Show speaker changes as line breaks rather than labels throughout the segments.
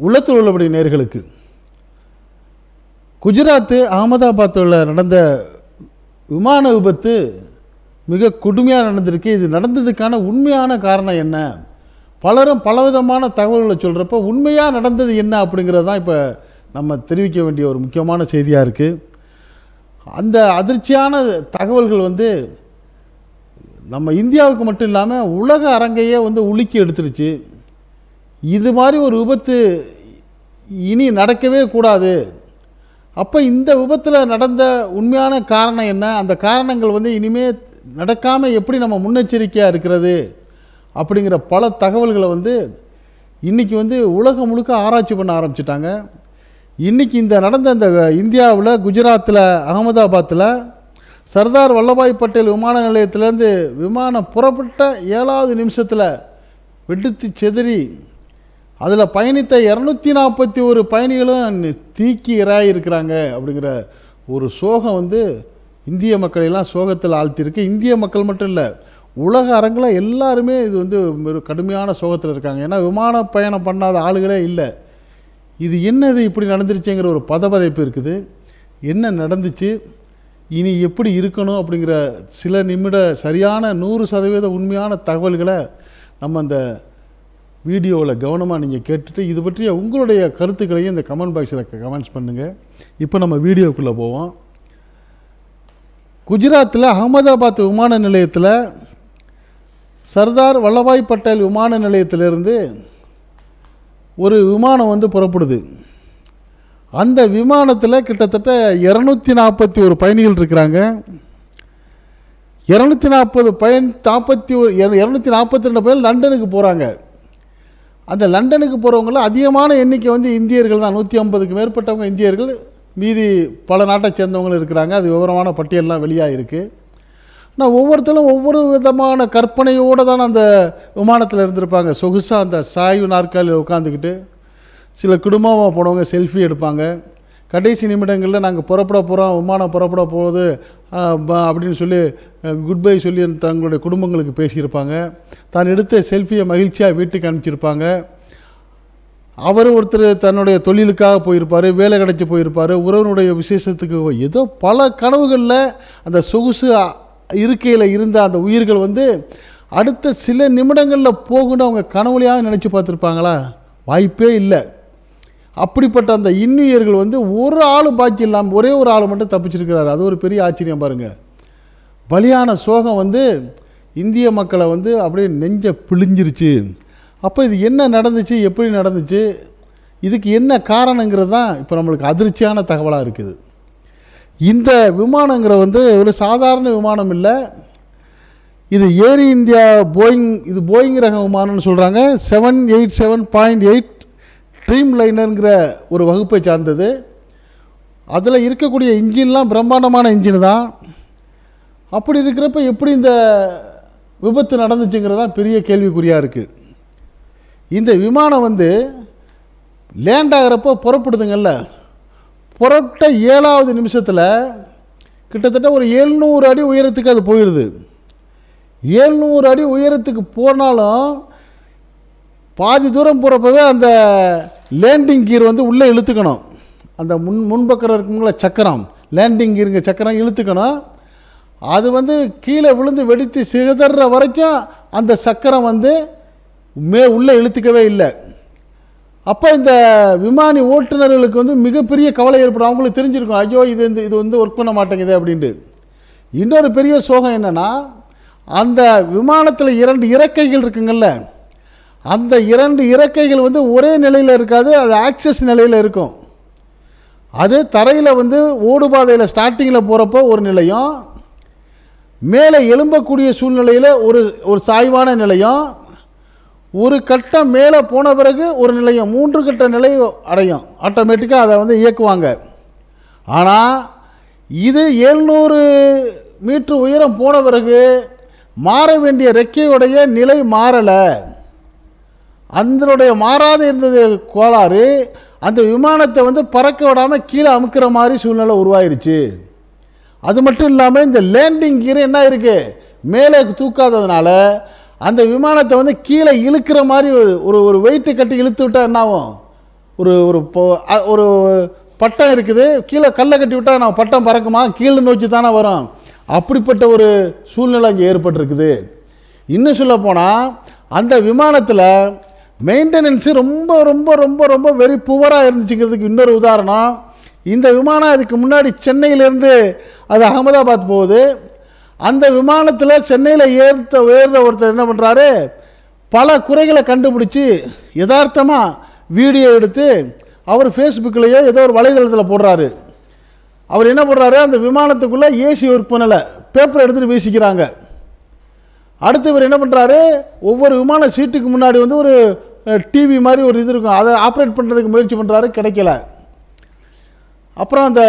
உள்ளத்தில் உள்ளபடி நேர்களுக்கு. குஜராத்து அகமதாபாத்தில் நடந்த விமான விபத்து மிக கொடுமையாக நடந்திருக்கு. இது நடந்ததுக்கான உண்மையான காரணம் என்ன? பலரும் பலவிதமான தகவல்களை சொல்கிறப்ப உண்மையாக நடந்தது என்ன அப்படிங்கிறது தான் இப்போ நம்ம தெரிவிக்க வேண்டிய ஒரு முக்கியமான செய்தியாக இருக்குது அந்த அதிர்ச்சியான தகவல்கள் வந்து நம்ம இந்தியாவுக்கு மட்டும் இல்லாமல் உலக அரங்கையே வந்து உலுக்கி எடுத்துருச்சு. இது மாதிரி ஒரு விபத்து இனி நடக்கவே கூடாது. அப்போ இந்த விபத்தில் நடந்த உண்மையான காரணம் என்ன? அந்த காரணங்கள் வந்து இனிமே நடக்காமல் எப்படி நம்ம முன்னெச்சரிக்கையாக இருக்கிறது? அப்படிங்கிற பல தகவல்களை வந்து இன்றைக்கி வந்து உலகம் முழுக்க ஆராய்ச்சி பண்ண ஆரம்பிச்சிட்டாங்க. இன்றைக்கி இந்த நடந்த இந்த இந்தியாவில் குஜராத்தில் அகமதாபாத்தில் சர்தார் வல்லபாய் பட்டேல் விமான நிலையத்திலேருந்து விமானம் புறப்பட்ட ஏழாவது நிமிஷத்தில் வெடித்து செதறி அதில் பயணித்த இரநூத்தி நாற்பத்தி ஒரு பயணிகளும் தீக்கி இருக்கிறாங்க அப்படிங்கிற ஒரு சோகம் வந்து இந்திய மக்களையெல்லாம் சோகத்தில் ஆழ்த்தியிருக்கு. இந்திய மக்கள் மட்டும் இல்லை உலக அரங்கில் எல்லாருமே இது வந்து ஒரு கடுமையான சோகத்தில் இருக்காங்க. ஏன்னா விமான பயணம் பண்ணாத ஆளுகளே இல்லை. இது என்னது இப்படி நடந்துருச்சுங்கிற ஒரு பதபதைப்பு இருக்குது. என்ன நடந்துச்சு? இனி எப்படி இருக்கணும் அப்படிங்கிற சில நிமிட சரியான நூறு சதவீத உண்மையான தகவல்களை நம்ம அந்த வீடியோவில் கவனமாக நீங்கள் கேட்டுட்டு இது பற்றிய உங்களுடைய கருத்துக்களையும் இந்த கமெண்ட் பாக்ஸில் கமெண்ட்ஸ் பண்ணுங்கள் இப்போ நம்ம வீடியோக்குள்ளே போவோம். குஜராத்தில் அகமதாபாத் விமான நிலையத்தில் சர்தார் வல்லபாய் பட்டேல் விமான நிலையத்திலிருந்து ஒரு விமானம் வந்து புறப்படுது. அந்த விமானத்தில் கிட்டத்தட்ட இரநூத்தி நாற்பத்தி ஒரு பயணிகள் இருக்கிறாங்க. இரநூத்தி நாற்பது பயன் நாற்பத்தி ஒரு இரநூத்தி நாற்பத்தி ரெண்டு பேர் லண்டனுக்கு போகிறாங்க அந்த லண்டனுக்கு போகிறவங்கள அதிகமான எண்ணிக்கை வந்து இந்தியர்கள் தான். நூற்றி ஐம்பதுக்கு மேற்பட்டவங்க இந்தியர்கள். மீதி பல நாட்டை சேர்ந்தவங்களும் இருக்கிறாங்க. அது விவரமான பட்டியல்லாம் வெளியாக இருக்குது ஆனால் ஒவ்வொருத்தரும் ஒவ்வொரு விதமான கற்பனையோடு தான் அந்த விமானத்தில் இருந்திருப்பாங்க. சொகுசாக அந்த சாய்வு நாற்காலியில் உட்காந்துக்கிட்டு சில குடும்பமாக போனவங்க செல்ஃபி எடுப்பாங்க. கடைசி நிமிடங்களில் நாங்கள் புறப்பட போகிறோம் விமானம் புறப்பட போகுது அப்படின்னு சொல்லி குட் பை சொல்லி தங்களுடைய குடும்பங்களுக்கு பேசியிருப்பாங்க. தான் எடுத்த செல்ஃபியை மகிழ்ச்சியாக வீட்டுக்கு அனுப்பிச்சிருப்பாங்க. அவர் ஒருத்தர் தன்னுடைய தொழிலுக்காக போயிருப்பார் வேலை கிடச்சி போயிருப்பார் உறவனுடைய விசேஷத்துக்கு ஏதோ பல கனவுகளில் அந்த சொகுசு இருக்கையில் இருந்த அந்த உயிர்கள் வந்து அடுத்த சில நிமிடங்களில் போகணும்னு அவங்க கனவுலையாக நினச்சி பார்த்துருப்பாங்களா? வாய்ப்பே இல்லை. அப்படிப்பட்ட அந்த இன்னுயர்கள் வந்து ஒரு ஆள் பாக்கி இல்லாமல் ஒரே ஒரு ஆள் மட்டும் தப்பிச்சிருக்கிறாரு. அது ஒரு பெரிய ஆச்சரியம் பாருங்கள் பலியான சோகம் வந்து இந்திய மக்களை வந்து அப்படியே நெஞ்ச பிழிஞ்சிருச்சு. அப்போ இது என்ன நடந்துச்சு எப்படி நடந்துச்சு இதுக்கு என்ன காரணங்கிறது தான் இப்போ நம்மளுக்கு அதிர்ச்சியான தகவலாக இருக்குது. இந்த விமானங்கிற வந்து ஒரு சாதாரண விமானம் இல்லை. இது ஏர் இந்தியா போயிங் இது போயிங் ரக விமானம்னு சொல்கிறாங்க seven eight seven point eight dream லைனருங்கிற ஒரு வகுப்பை சார்ந்தது. அதில் இருக்கக்கூடிய இன்ஜின்லாம் பிரம்மாண்டமான இன்ஜின் தான். அப்படி இருக்கிறப்ப எப்படி இந்த விபத்து நடந்துச்சுங்கிறதா பெரிய கேள்விக்குறியாக இருக்குது இந்த விமானம் வந்து லேண்ட் ஆகிறப்போ புறப்படுதுங்கள்ல புறப்பட்ட ஏழாவது நிமிஷத்தில் கிட்டத்தட்ட ஒரு எழுநூறு அடி உயரத்துக்கு அது போயிடுது எழுநூறு அடி உயரத்துக்கு போனாலும் பாதி தூரம் போகிறப்பவே அந்த லேண்டிங் கீர் வந்து உள்ளே இழுத்துக்கணும். அந்த முன் முன்பக்கம் இருக்குங்கள சக்கரம் லேண்டிங் கீருங்க சக்கரம் இழுத்துக்கணும். அது வந்து கீழே விழுந்து வெடித்து சிதற வரைக்கும் அந்த சக்கரம் வந்து மே உள்ளே இழுத்துக்கவே இல்லை. அப்போ இந்த விமானி ஓட்டுநர்களுக்கு வந்து மிகப்பெரிய கவலை ஏற்படும். அவங்களுக்கு தெரிஞ்சிருக்கும் ஐயோ இது இந்த இது வந்து ஒர்க் பண்ண மாட்டேங்குது அப்படின்ட்டு. இன்னொரு பெரிய சோகம் என்னென்னா அந்த விமானத்தில் இரண்டு இறக்கைகள் இருக்குங்கள்ல அந்த இரண்டு இறக்கைகள் வந்து ஒரே நிலையில் இருக்காது அது ஆக்சஸ் நிலையில் இருக்கும். அது தரையில் வந்து ஓடுபாதையில் ஸ்டார்டிங்கில் போகிறப்போ ஒரு நிலையம் மேலே எழும்பக்கூடிய சூழ்நிலையில் ஒரு ஒரு சாய்வான நிலையம் ஒரு கட்டம் மேலே போன பிறகு ஒரு நிலையம் மூன்று கட்ட நிலை அடையும். ஆட்டோமேட்டிக்காக அதை வந்து இயக்குவாங்க. ஆனால் இது எழுநூறு மீட்ரு உயரம் போன பிறகு மாற வேண்டிய ரெக்கையுடைய நிலை மாறலை. அதனுடைய மாறாத இருந்தது கோளாறு அந்த விமானத்தை வந்து பறக்க விடாமல் கீழே அமுக்கிற மாதிரி சூழ்நிலை உருவாயிருச்சு. அது மட்டும் இல்லாமல் இந்த லேண்டிங் கீர் என்ன இருக்குது மேலே தூக்காததுனால அந்த விமானத்தை வந்து கீழே இழுக்கிற மாதிரி ஒரு ஒரு ஒரு வெயிட்டு கட்டி இழுத்து விட்டால் என்ன ஆகும்? ஒரு ஒரு ஒரு பட்டம் இருக்குது. கீழே கல்லை கட்டி விட்டால் நான் பட்டம் பறக்குமா? கீழே நோக்கி தானே வரும். அப்படிப்பட்ட ஒரு சூழ்நிலை அங்கே ஏற்பட்டிருக்குது. இன்னும் சொல்ல போனால் அந்த விமானத்தில் மெயின்டெனன்ஸு ரொம்ப ரொம்ப ரொம்ப ரொம்ப வெரி புவராக இருந்துச்சுங்கிறதுக்கு இன்னொரு உதாரணம். இந்த விமானம் அதுக்கு முன்னாடி சென்னையிலேருந்து அது அகமதாபாத் போகுது. அந்த விமானத்தில் சென்னையில் ஏற்ற உயர்ந்த ஒருத்தர் என்ன பண்ணுறாரு பல குறைகளை கண்டுபிடிச்சி யதார்த்தமாக வீடியோ எடுத்து அவர் ஃபேஸ்புக்லேயோ ஏதோ ஒரு வலைதளத்தில் போடுறாரு. அவர் என்ன பண்ணுறாரு அந்த விமானத்துக்குள்ளே ஏசி ஒர்க் பண்ணலை பேப்பர் எடுத்துகிட்டு வீசிக்கிறாங்க. அடுத்து இவர் என்ன பண்ணுறாரு ஒவ்வொரு விமான சீட்டுக்கு முன்னாடி வந்து ஒரு டிவி மாதிரி ஒரு இது இருக்கும். அதை ஆப்ரேட் பண்ணுறதுக்கு முயற்சி பண்ணுறாரு கிடைக்கல. அப்புறம் அந்த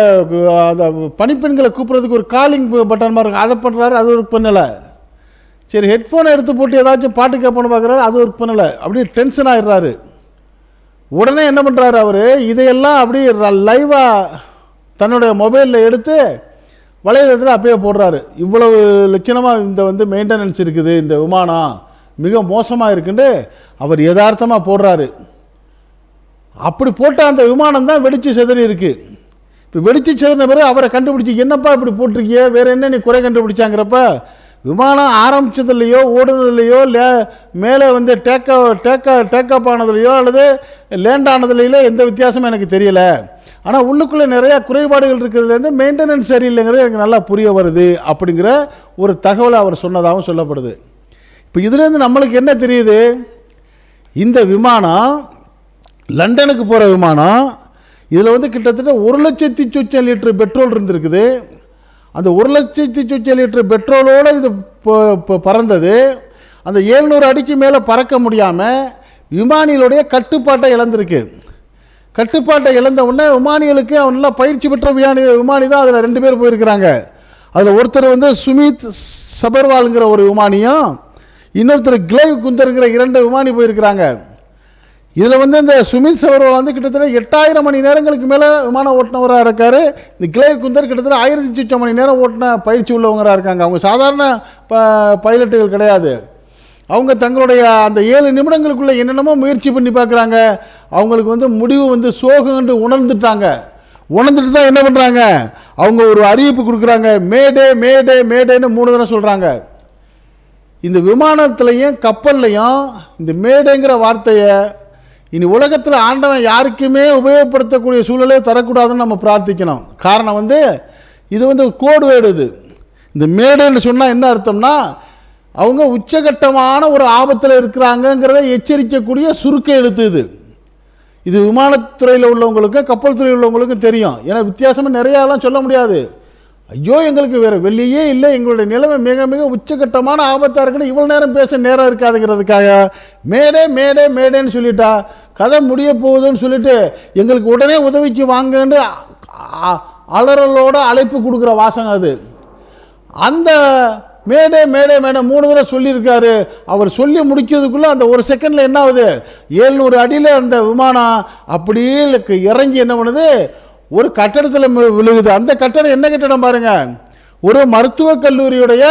அந்த பணிப்பெண்களை கூப்பிட்றதுக்கு ஒரு காலிங் பட்டன் மாதிரி இருக்கும். அதை பண்ணுறாரு அது ஒர்க் பண்ணலை. சரி ஹெட்ஃபோனை எடுத்து போட்டு ஏதாச்சும் பாட்டு கேட்போன்னு பார்க்குறாரு அது ஒர்க் பண்ணலை. அப்படியே டென்ஷன் ஆகிடுறாரு உடனே என்ன பண்ணுறாரு அவர்? இதையெல்லாம் அப்படியே லைவாக தன்னுடைய மொபைலில் எடுத்து வலைதளத்தில் அப்பயே போடுறாரு. இவ்வளவு லட்சணமாக இந்த வந்து மெயின்டெனன்ஸ் இருக்குது இந்த விமானம். மிக மோசமாக இருக்குன்னு அவர் யதார்த்தமாக போடுறாரு. அப்படி போட்ட அந்த விமானம் தான் வெடிச்சு சிதறி இருக்குது இப்போ வெடிச்சு சிதறின பிறகு அவரை கண்டுபிடிச்சி என்னப்பா இப்படி போட்டிருக்கிய? வேறு என்ன நீ குறை கண்டுபிடிச்சாங்கிறப்ப? விமானம் ஆரம்பிச்சதுலையோ ஓடுனதுலையோ லே மேலே வந்து டேக்க டேக்கா டேக்கப் ஆனதுலையோ அல்லது லேண்ட் ஆனதுலையோ எந்த வித்தியாசமும் எனக்கு தெரியலை. ஆனால் உள்ளுக்குள்ளே நிறையா குறைபாடுகள் இருக்கிறதுலேருந்து மெயின்டெனன்ஸ் சரியில்லைங்கிறது எனக்கு நல்லா புரிய வருது அப்படிங்கிற ஒரு தகவலை அவர் சொன்னதாகவும் சொல்லப்படுது. இப்போ இதுலேருந்து நம்மளுக்கு என்ன தெரியுது? இந்த விமானம் லண்டனுக்கு போகிற விமானம் இதில் வந்து கிட்டத்தட்ட ஒரு லட்சத்தி சொச்சம் லிட்டர் பெட்ரோல் இருந்திருக்குது. அந்த ஒரு லட்சத்தி சொச்சம் லிட்டர் பெட்ரோலோடு இது பறந்தது. அந்த ஏழ்நூறு அடிக்கு மேலே பறக்க முடியாமல் விமானிகளுடைய கட்டுப்பாட்டை இழந்திருக்கு. கட்டுப்பாட்டை இழந்த உடனே விமானிகளுக்கு அவன் நல்லா பயிற்சி பெற்ற விமானி விமானி தான் அதில் ரெண்டு பேர் போயிருக்கிறாங்க. அதில் ஒருத்தர் வந்து சுமித் சபர்வால்ங்கிற ஒரு விமானியும் இன்னொருத்தர் கிளைவ் குந்தருங்கிற இரண்டு விமானி போயிருக்கிறாங்க. இதில் வந்து இந்த சுமித் சபர்வால் வந்து கிட்டத்தட்ட எட்டாயிரம் மணி நேரங்களுக்கு மேலே விமானம் ஓட்டினவராக இருக்கார். இந்த கிளைவ் குந்தர் கிட்டத்தட்ட ஆயிரத்தி சொச்சம் மணி நேரம் ஓட்டின பயிற்சி உள்ளவங்களாக இருக்காங்க. அவங்க சாதாரண ப பைலட்டுகள் கிடையாது. அவங்க தங்களுடைய அந்த ஏழு நிமிடங்களுக்குள்ளே என்னென்னமோ முயற்சி பண்ணி பார்க்குறாங்க. அவங்களுக்கு வந்து முடிவு வந்து சோகம்ன்று உணர்ந்துட்டாங்க. உணர்ந்துட்டு தான் என்ன பண்ணுறாங்க அவங்க ஒரு அறிவிப்பு கொடுக்குறாங்க. மேடே மேடே மேடேன்னு மூணு தடவை சொல்கிறாங்க இந்த விமானத்துலையும் கப்பல்லையும் இந்த மேடைங்கிற வார்த்தையை இனி உலகத்தில் ஆண்டவன் யாருக்குமே உபயோகப்படுத்தக்கூடிய சூழலே தரக்கூடாதுன்னு நம்ம பிரார்த்திக்கணும். காரணம் வந்து இது வந்து கோடு வேர்டு இது. இந்த மேடைன்னு சொன்னால் என்ன அர்த்தம்னா அவங்க உச்சகட்டமான ஒரு ஆபத்தில் இருக்கிறாங்கங்கிறத எச்சரிக்கக்கூடிய சுருக்க எழுத்து இது. இது விமானத்துறையில் உள்ளவங்களுக்கும் கப்பல் துறையில் உள்ளவங்களுக்கும் தெரியும். ஏன்னா வித்தியாசமாக நிறையாலாம் சொல்ல முடியாது. ஐயோ எங்களுக்கு வேறு வெளியே இல்லை. எங்களுடைய நிலைமை மிக மிக உச்சகட்டமான ஆபத்தாக இருக்குன்னு இவ்வளோ நேரம் பேச நேரம் இருக்காதுங்கிறதுக்காக மேடே மேடே மேடேன்னு சொல்லிட்டா கதை முடிய போகுதுன்னு சொல்லிட்டு எங்களுக்கு உடனே உதவிக்கு வாங்கன்னு அலறலோட அழைப்பு கொடுக்குற வாசகம் அது. அந்த மேடே மேடே மேடே மூணு தடவை சொல்லியிருக்காரு. அவர் சொல்லி முடிக்கிறதுக்குள்ளே அந்த ஒரு செகண்டில் என்ன ஆகுது? ஏழ்நூறு அடியில் அந்த விமானம் அப்படியே இறங்கி என்ன பண்ணுது? ஒரு கட்டடத்தில் விழுகுது. அந்த கட்டடம் என்ன கட்டடம் பாருங்க? ஒரு மருத்துவக் கல்லூரியுடைய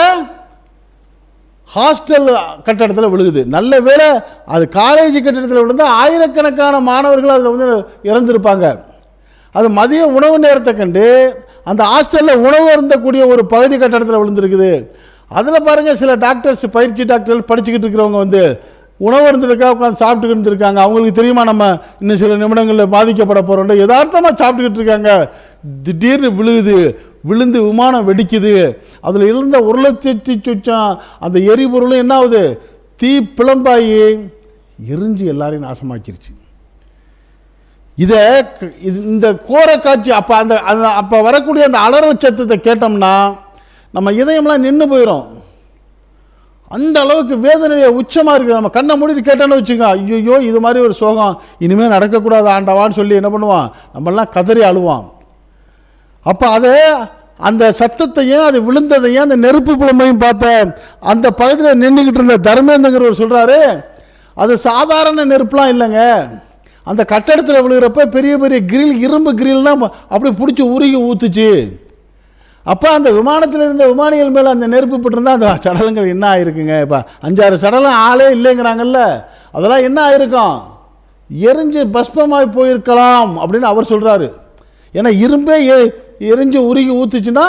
ஹாஸ்டல் கட்டடத்தில் விழுகுது. நல்ல வேலை அது காலேஜ் கட்டடத்தில் விழுந்து ஆயிரக்கணக்கான மாணவர்கள் அதில் வந்து இறந்துருப்பாங்க. அது மதிய உணவு நேரத்தை கண்டு அந்த ஹாஸ்டலில் உணவு இருந்தக்கூடிய ஒரு பகுதி கட்டடத்தில் விழுந்திருக்குது. அதில் பாருங்கள் சில டாக்டர்ஸ் பயிற்சி டாக்டர்கள் படிச்சுக்கிட்டு இருக்கிறவங்க வந்து உணவு இருந்திருக்கா உட்காந்து சாப்பிட்டுக்கிட்டு இருக்காங்க அவங்களுக்கு தெரியுமா நம்ம இன்னும் சில நிமிடங்களில் பாதிக்கப்பட போகிறோம் யதார்த்தமாக சாப்பிட்டுக்கிட்டு இருக்காங்க. திடீர்னு விழுகுது விழுந்து விமானம் வெடிக்குது. அதில் இருந்த ஒரு லட்சத்தி சுச்சம் அந்த எரிபொருளும் என்ன ஆகுது தீ பிளம்பாயி எரிஞ்சு எல்லாரையும் நாசமாக்கிருச்சு. இதை இது இந்த கோர காட்சி அப்போ அந்த அந்த அப்போ வரக்கூடிய அந்த அலர்வு சத்தத்தை கேட்டோம்னா நம்ம இதயம்லாம் நின்று போயிடும் அந்த அளவுக்கு வேதனைய உச்சமாக இருக்குது நம்ம கண்ணை மூடிட்டு கேட்டோன்னு வச்சுக்கோ ஐயோ இது மாதிரி ஒரு சோகம். இனிமேல் நடக்கக்கூடாது ஆண்டவான்னு சொல்லி என்ன பண்ணுவான்? நம்மெல்லாம் கதறி அழுவான். அப்போ அதே அந்த சத்தத்தையும் அது விழுந்ததையும் அந்த நெருப்பு புலமையும் பார்த்த அந்த பகுதியில் நின்றுக்கிட்டு இருந்த தர்மேந்திரங்கிறவர் சொல்கிறாரு அது சாதாரண நெருப்புலாம் இல்லைங்க. அந்த கட்டடத்தில் விழுகிறப்ப பெரிய பெரிய கிரில் இரும்பு கிரில்லாம் அப்படி பிடிச்சி உருகி ஊற்றுச்சு அப்போ அந்த விமானத்தில் இருந்த விமானிகள் மேலே அந்த நெருப்பு பட்டிருந்தா அந்த சடலங்கள் என்ன ஆயிருக்குங்க? இப்போ அஞ்சாறு சடலம் ஆளே இல்லைங்கிறாங்கல்ல. அதெல்லாம் என்ன ஆயிருக்கும்? எரிஞ்சு பஸ்பமாய் போயிருக்கலாம் அப்படின்னு அவர் சொல்கிறாரு ஏன்னா இரும்பே எரிஞ்சு உருகி ஊற்றுச்சுன்னா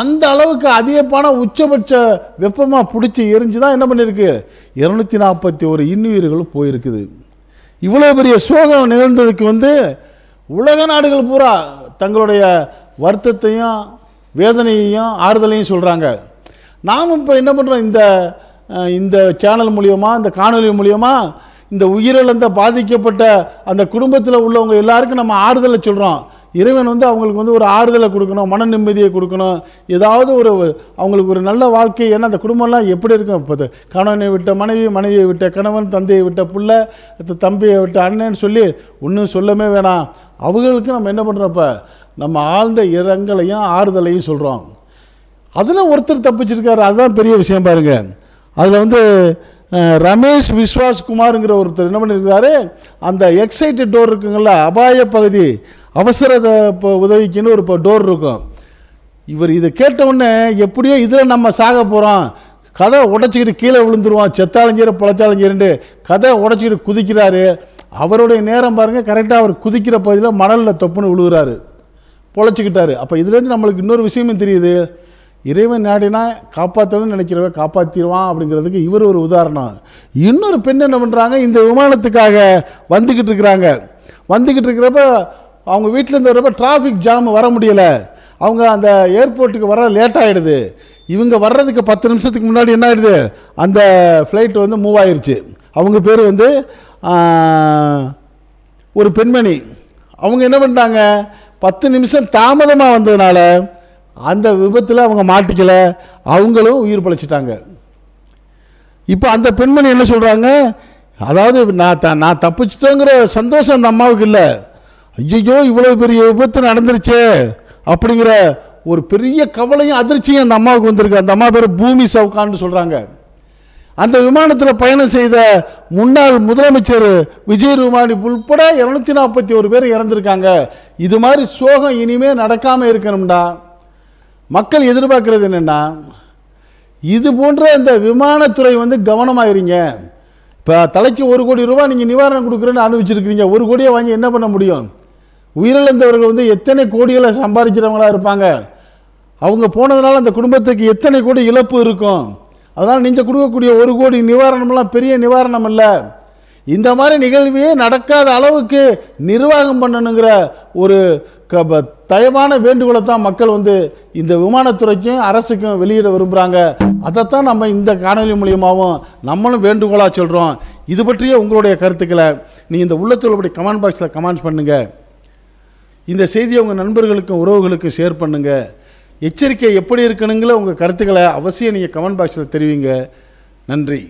அந்த அளவுக்கு அதிகமான உச்சபட்ச வெப்பமாக பிடிச்சி எரிஞ்சு தான் என்ன பண்ணியிருக்கு இரநூத்தி நாற்பத்தி ஒரு இன்னுயிர்களும் போயிருக்குது. இவ்வளோ பெரிய சோகம் நிகழ்ந்ததுக்கு வந்து உலக நாடுகள் பூரா தங்களுடைய வருத்தத்தையும் வேதனையையும் ஆறுதலையும் சொல்கிறாங்க நாம் இப்போ என்ன பண்ணுறோம் இந்த இந்த சேனல் மூலியமாக இந்த காணொலி மூலியமாக இந்த உயிரிழந்த பாதிக்கப்பட்ட அந்த குடும்பத்தில் உள்ளவங்க எல்லாருக்கும் நம்ம ஆறுதலை சொல்கிறோம் இறைவன் வந்து அவங்களுக்கு வந்து ஒரு ஆறுதலை கொடுக்கணும் மன நிம்மதியை கொடுக்கணும். ஏதாவது ஒரு அவங்களுக்கு ஒரு நல்ல வாழ்க்கை ஏன்னா அந்த குடும்பம்லாம் எப்படி இருக்கும்? இப்போ கணவனை விட்ட மனைவி மனைவியை விட்ட கணவன் தந்தையை விட்ட புள்ள த- தம்பியை விட்ட அண்ணன்னு சொல்லி ஒன்றும் சொல்லவே வேணாம். அவங்களுக்கு நம்ம என்ன பண்ணுறோம் இப்போ? நம்ம ஆழ்ந்த இரங்கலையும் ஆறுதலையும் சொல்கிறோம் அதில் ஒருத்தர் தப்பிச்சிருக்காரு. அதுதான் பெரிய விஷயம் பாருங்க. அதில் வந்து ரமேஷ் விஸ்வாஸ் குமாருங்கிற ஒருத்தர் என்ன பண்ணியிருக்காரு அந்த எக்ஸைட்டட் டோர் இருக்குங்கள்ல அபாய பகுதி அவசர இப்போ உதவிக்குன்னு ஒரு இப்போ டோர் இருக்கும். இவர் இதை கேட்டவுடனே எப்படியோ இதில் நம்ம சாக போகிறோம் கதை உடச்சிக்கிட்டு கீழே விழுந்துருவான். செத்தாலஞ்சீரை பொழைச்சாலஞ்சீரண்டு கதை உடச்சிக்கிட்டு குதிக்கிறாரு. அவருடைய நேரம் பாருங்கள் கரெக்டாக அவர் குதிக்கிற பகுதியில் மணலில் தொப்புன்னு விழுகிறாரு. பொழைச்சிக்கிட்டாரு. அப்போ இதுலேருந்து நம்மளுக்கு இன்னொரு விஷயமும் தெரியுது. இறைவன் நாடினா காப்பாற்றணும்னு நினைக்கிறவ காப்பாற்றிடுவான் அப்படிங்கிறதுக்கு இவர் ஒரு உதாரணம். இன்னொரு பெண் என்ன பண்ணுறாங்க இந்த விமானத்துக்காக வந்துக்கிட்டு இருக்கிறாங்க. வந்துக்கிட்டு இருக்கிறப்ப அவங்க வீட்டில் இருந்து வரப்ப டிராஃபிக் ஜாம் வர முடியலை. அவங்க அந்த ஏர்போர்ட்டுக்கு வர லேட் ஆகிடுது இவங்க வர்றதுக்கு பத்து நிமிஷத்துக்கு முன்னாடி என்ன ஆயிடுது? அந்த ஃப்ளைட் வந்து மூவ் ஆயிடுச்சு அவங்க பேர் வந்து ஒரு பெண்மணி. அவங்க என்ன பண்ணிட்டாங்க பத்து நிமிஷம் தாமதமாக வந்ததுனால அந்த விபத்தில் அவங்க மாட்டிக்கல. அவங்களும் உயிர் பழைச்சிட்டாங்க. இப்போ அந்த பெண்மணி என்ன சொல்கிறாங்க அதாவது நான் த நான் தப்பிச்சிட்டோங்கிற சந்தோஷம் அந்த அம்மாவுக்கு இல்லை. ஐயோ இவ்வளோ பெரிய விபத்து நடந்துருச்சே அப்படிங்கிற ஒரு பெரிய கவலையும் அதிர்ச்சியும் அந்த அம்மாவுக்கு வந்திருக்கு. அந்த அம்மா பேர் பூமி சவுகான்னு சொல்கிறாங்க அந்த விமானத்தில் பயணம் செய்த முன்னாள் முதலமைச்சர் விஜய் ரூபானி உள்பட இரநூத்தி நாற்பத்தி ஒரு பேர் இறந்துருக்காங்க. இது மாதிரி சோகம் இனிமே நடக்காமல் இருக்கணும்டா. மக்கள் எதிர்பார்க்கறது என்னென்னா இது போன்ற இந்த விமானத்துறை வந்து கவனமாகிறீங்க இப்போ தலைக்கு ஒரு கோடி ரூபா நீங்கள் நிவாரணம் கொடுக்குறேன்னு அனுபவிச்சிருக்கிறீங்க. ஒரு கோடியை வாங்கி என்ன பண்ண முடியும்? உயிரிழந்தவர்கள் வந்து எத்தனை கோடிகளை சம்பாதிக்கிறவங்களா இருப்பாங்க? அவங்க போனதுனால அந்த குடும்பத்துக்கு எத்தனை கோடி இழப்பு இருக்கும்? அதனால் நீங்கள் கொடுக்கக்கூடிய ஒரு கோடி நிவாரணம்லாம் பெரிய நிவாரணம் இல்லை இந்த மாதிரி நிகழ்வையே நடக்காத அளவுக்கு நிர்வாகம் பண்ணணுங்கிற ஒரு க ப- வேண்டுகோளை தான் மக்கள் வந்து இந்த விமானத்துறைக்கும் அரசுக்கும் வெளியிட விரும்புகிறாங்க அதைத்தான் நம்ம இந்த காணொலி மூலியமாகவும் நம்மளும் வேண்டுகோளாக சொல்கிறோம் இது பற்றிய உங்களுடைய கருத்துக்களை நீங்கள் இந்த உள்ளத்தில் அப்படி கமெண்ட் பாக்ஸில் கமெண்ட் பண்ணுங்கள் இந்த செய்தியை உங்கள் நண்பர்களுக்கும் உறவுகளுக்கும் ஷேர் பண்ணுங்கள் எச்சரிக்கை எப்படி இருக்கணுங்கிற உங்கள் கருத்துக்களை அவசியம் நீங்கள் கமெண்ட் பாக்ஸில் தெரிவிங்க. நன்றி.